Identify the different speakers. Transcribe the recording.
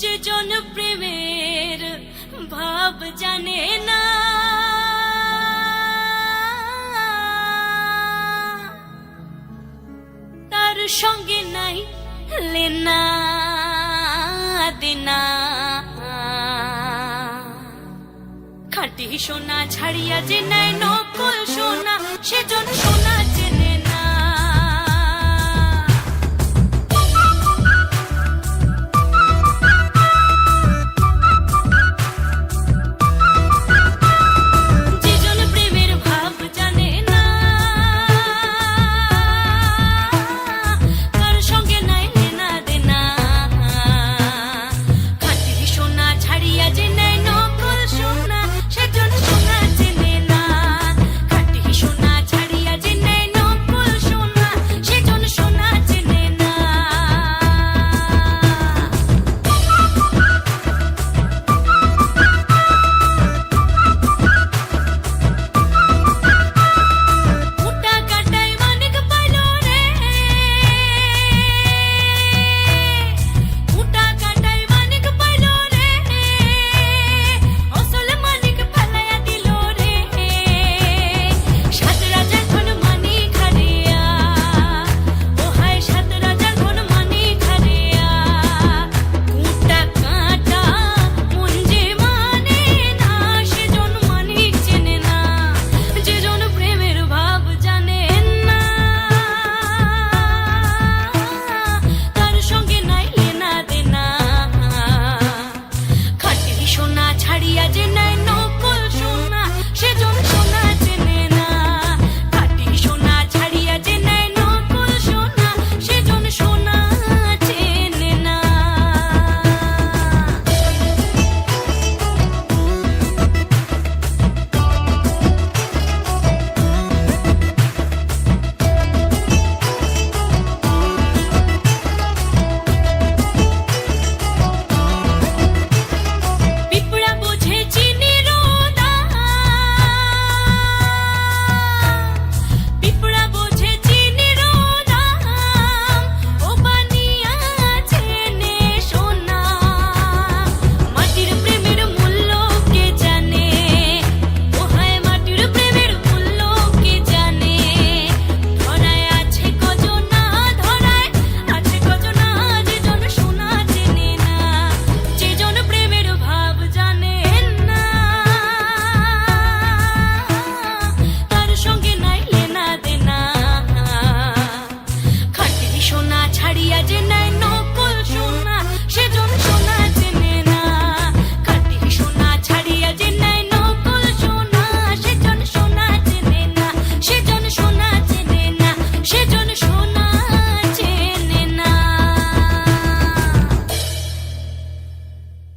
Speaker 1: যে জন প্রেমের ভাব জানে না। তার সঙ্গে নাই লেনা দেনা। খাটি সোনা ছাড়িয়া যে নাই নকল সোনা, সেজন সোনা